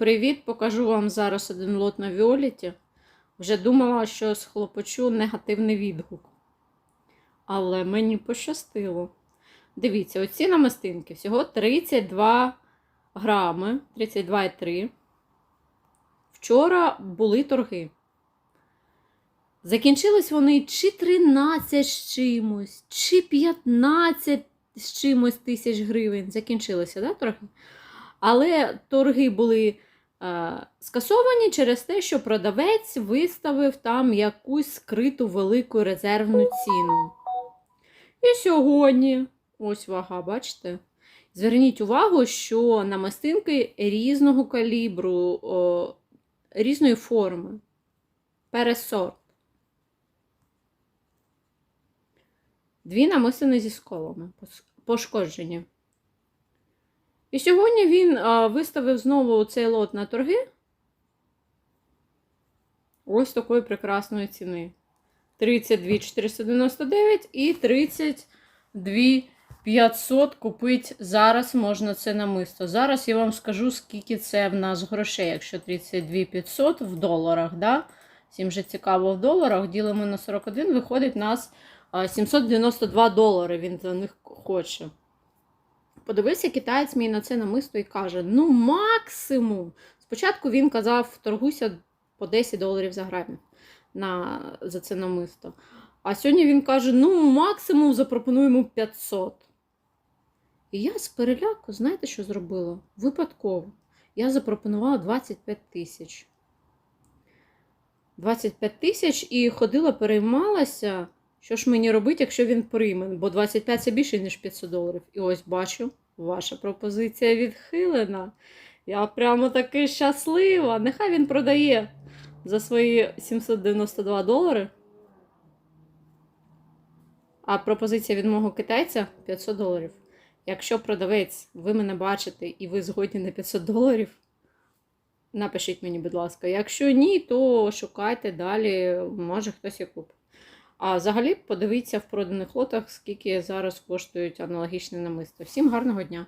Привіт! Покажу вам зараз один лот на Віоліті. Вже думала, що схлопочу негативний відгук. Але мені пощастило. Дивіться, оці намистинки всього 32 грами, 32,3. Вчора були торги. Закінчились вони чи 13 з чимось, чи 15 з чимось тисяч гривень. Закінчилися, да, торги? Але торги були скасовані через те, що продавець виставив там якусь скриту велику резервну ціну. І сьогодні, ось вага, бачите? Зверніть увагу, що намистинки різного калібру, о, різної форми. Пересорт. Дві намистини зі сколами пошкоджені. І сьогодні він виставив знову цей лот на торги. Ось такої прекрасної ціни. 32 499 і 32 500 купити зараз можна це намисто. Зараз я вам скажу, скільки це в нас грошей, якщо 32 500 в доларах. Да? Всім же цікаво в доларах. Ділимо на 41, виходить у нас 792 долари. Він за них хоче. Подивився китаєць мій на це намисто і каже: ну, максимум. Спочатку він казав, торгуйся по 10 доларів за грамів на, за це намисто. А сьогодні він каже: ну, максимум запропонуємо 500. І я з переляку, знаєте, що зробила? Випадково. Я запропонувала 25 тисяч. 25 тисяч і ходила, переймалася. Що ж мені робити, якщо він прийме? Бо 25 це більше, ніж 500 доларів. І ось бачу, ваша пропозиція відхилена. Я прямо таки щаслива. Нехай він продає за свої 792 долари. А пропозиція від мого китайця 500 доларів. Якщо продавець, ви мене бачите і ви згодні на 500 доларів, напишіть мені, будь ласка. Якщо ні, то шукайте далі, може хтось і купить. А взагалі подивіться в проданих лотах, скільки зараз коштують аналогічні намисто. Всім гарного дня!